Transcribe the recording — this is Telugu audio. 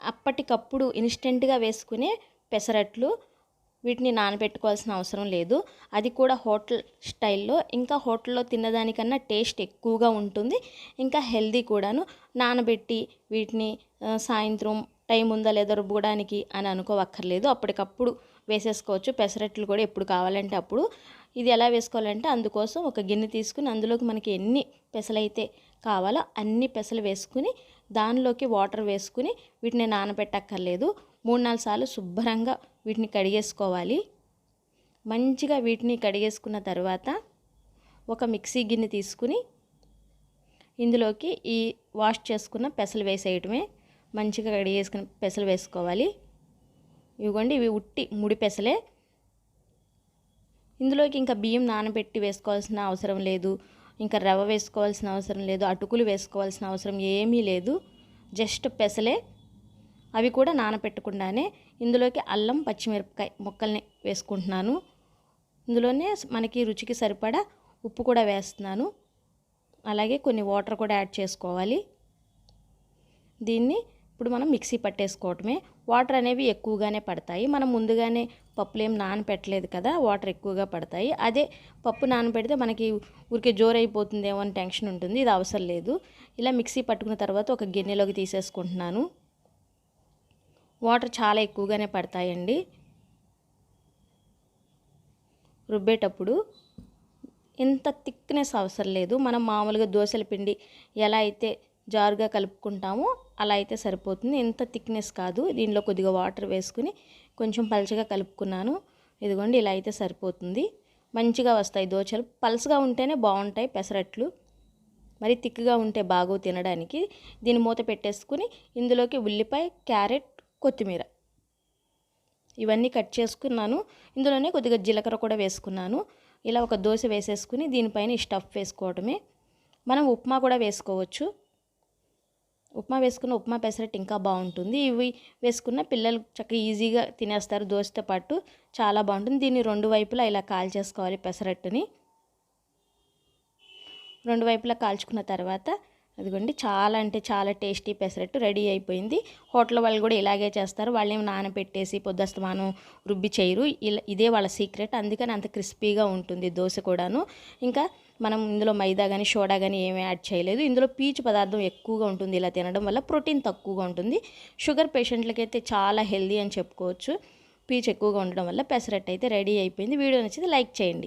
అప్పటికప్పుడు ఇన్స్టెంట్గా వేసుకునే పెసరట్లు వీటిని నానబెట్టుకోవాల్సిన అవసరం లేదు. అది కూడా హోటల్ స్టైల్లో. ఇంకా హోటల్లో తిన్నదానికన్నా టేస్ట్ ఎక్కువగా ఉంటుంది. ఇంకా హెల్దీ కూడాను. నానబెట్టి వీటిని సాయంత్రం టైం ఉందా లేదా రుబ్బడానికి అని అనుకోవక్కర్లేదు. అప్పటికప్పుడు వేసేసుకోవచ్చు. పెసరట్లు కూడా ఎప్పుడు కావాలంటే అప్పుడు. ఇది ఎలా వేసుకోవాలంటే అందుకోసం ఒక గిన్నె తీసుకుని అందులోకి మనకి ఎన్ని పెసలైతే కావాలో అన్ని పెసలు వేసుకుని దానిలోకి వాటర్ వేసుకుని వీటిని నానబెట్టక్కర్లేదు. మూడు నాలుగు సార్లు శుభ్రంగా వీటిని కడిగేసుకోవాలి. మంచిగా వీటిని కడిగేసుకున్న తర్వాత ఒక మిక్సీ గిన్నె తీసుకుని ఇందులోకి ఈ వాష్ చేసుకున్న పెసలు వేసేయటమే. మంచిగా కడిగేసుకున్న పెసలు వేసుకోవాలి. ఇవ్వండి ఇవి ఉట్టి ముడి పెసలే. ఇందులోకి ఇంకా బియ్యం నానబెట్టి వేసుకోవాల్సిన అవసరం లేదు. ఇంకా రవ్వ వేసుకోవాల్సిన అవసరం లేదు అటుకులు వేసుకోవాల్సిన అవసరం ఏమీ లేదు. జస్ట్ పెసలే. అవి కూడా నానబెట్టకుండానే ఇందులోకి అల్లం పచ్చిమిరపకాయ ముక్కల్ని వేసుకుంటున్నాను. ఇందులోనే మనకి రుచికి సరిపడా ఉప్పు కూడా వేస్తున్నాను. అలాగే కొన్ని వాటర్ కూడా యాడ్ చేసుకోవాలి. దీన్ని ఇప్పుడు మనం మిక్సీ పట్టేసుకోవటమే. వాటర్ అనేవి ఎక్కువగానే పడతాయి. మనం ముందుగానే పప్పులు ఏం నానపెట్టలేదు కదా వాటర్ ఎక్కువగా పడతాయి. అదే పప్పు నానబెడితే మనకి ఊరికే జోరైపోతుందేమో అని టెన్షన్ ఉంటుంది. ఇది అవసరం లేదు. ఇలా మిక్సీ పట్టుకున్న తర్వాత ఒక గిన్నెలోకి తీసేసుకుంటున్నాను. వాటర్ చాలా ఎక్కువగానే పడతాయండి. రుబ్బేటప్పుడు ఇంత థిక్నెస్ అవసరం లేదు. మనం మామూలుగా దోశల పిండి ఎలా అయితే జారుగా కలుపుకుంటాము. అలా అయితే సరిపోతుంది. ఇంత థిక్నెస్ కాదు. దీనిలో కొద్దిగా వాటర్ వేసుకుని కొంచెం పలచగా కలుపుకున్నాను. ఇదిగోండి ఇలా అయితే సరిపోతుంది. మంచిగా వస్తాయి దోశలు. పలుసగా ఉంటేనే బాగుంటాయి పెసరట్లు. మరి తిక్గా ఉంటే బాగో తినడానికి. దీన్ని మూత పెట్టేసుకుని ఇందులోకి ఉల్లిపాయ క్యారెట్ కొత్తిమీర. ఇవన్నీ కట్ చేసుకున్నాను. ఇందులోనే కొద్దిగా జీలకర్ర కూడా వేసుకున్నాను. ఇలా ఒక దోశ వేసేసుకుని దీనిపైన స్టఫ్ వేసుకోవడమే మనం ఉప్మా కూడా వేసుకోవచ్చు. ఉప్మా వేసుకున్న ఉప్మా పెసరట్టు ఇంకా బాగుంటుంది. ఇవి వేసుకున్న పిల్లలు చక్కగా ఈజీగా తినేస్తారు. దోశతో పాటు చాలా బాగుంటుంది. దీన్ని రెండు వైపులా ఇలా కాల్ చేసుకోవాలి పెసరట్టుని. రెండు వైపులా కాల్చుకున్న తర్వాత అదిగోండి చాలా అంటే చాలా టేస్టీ పెసరట్టు రెడీ అయిపోయింది. హోటల్ వాళ్ళు కూడా ఇలాగే చేస్తారు. వాళ్ళేం నానబెట్టేసి పొద్దుస్తమానం రుబ్బి చేయరు. ఇలా ఇదే వాళ్ళ సీక్రెట్. అందుకని అంత క్రిస్పీగా ఉంటుంది దోశ కూడాను. ఇంకా మనం ఇందులో మైదా కానీ సోడా కానీ ఏమీ యాడ్ చేయలేదు. ఇందులో పీచు పదార్థం ఎక్కువగా ఉంటుంది. ఇలా తినడం వల్ల ప్రోటీన్ తక్కువగా ఉంటుంది. షుగర్ పేషెంట్లకైతే చాలా హెల్దీ అని చెప్పుకోవచ్చు. పీచు ఎక్కువగా ఉండడం వల్ల పెసరట్టు అయితే రెడీ అయిపోయింది. వీడియో నచ్చితే లైక్ చేయండి.